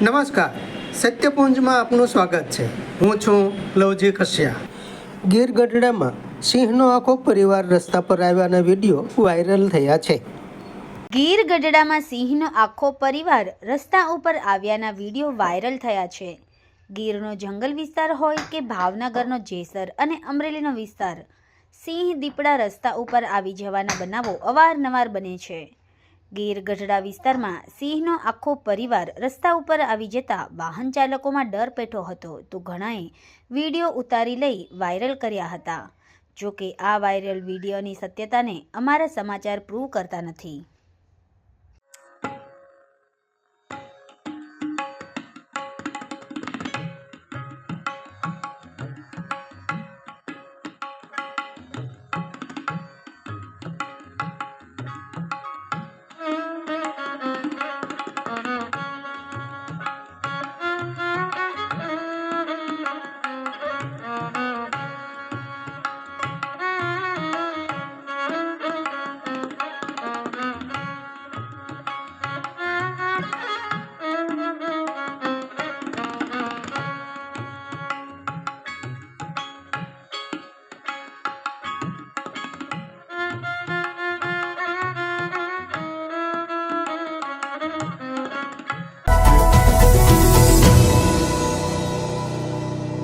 નમસ્કાર. સત્યપુંજમાં આપનું સ્વાગત છે. હું છું લવજી કશ્યા. ગીર ગઢડામાં સિંહનો આખો પરિવાર રસ્તા પર આવ્યાના વીડિયો વાયરલ થયા છે. ગીર ગઢડામાં સિંહનો આખો પરિવાર રસ્તા ઉપર આવ્યાના વીડિયો વાયરલ થયા છે. ગીરનો જંગલ વિસ્તાર હોય કે ભાવનગરનો જેસર અને અમરેલીનો વિસ્તાર, સિંહ દીપડા રસ્તા ઉપર આવી જવાના બનાવો અવારનવાર બને છે. ગીર ગઢડા વિસ્તારમાં સિંહનો આખો પરિવાર રસ્તા ઉપર આવી જતા વાહન ચાલકોમાં ડર પેઠો હતો તો ઘણાએ વીડિયો ઉતારી લઈ વાયરલ કર્યા હતા. જો કે આ વાયરલ વિડીયોની સત્યતાને અમારા સમાચાર પ્રૂવ કરતા નથી.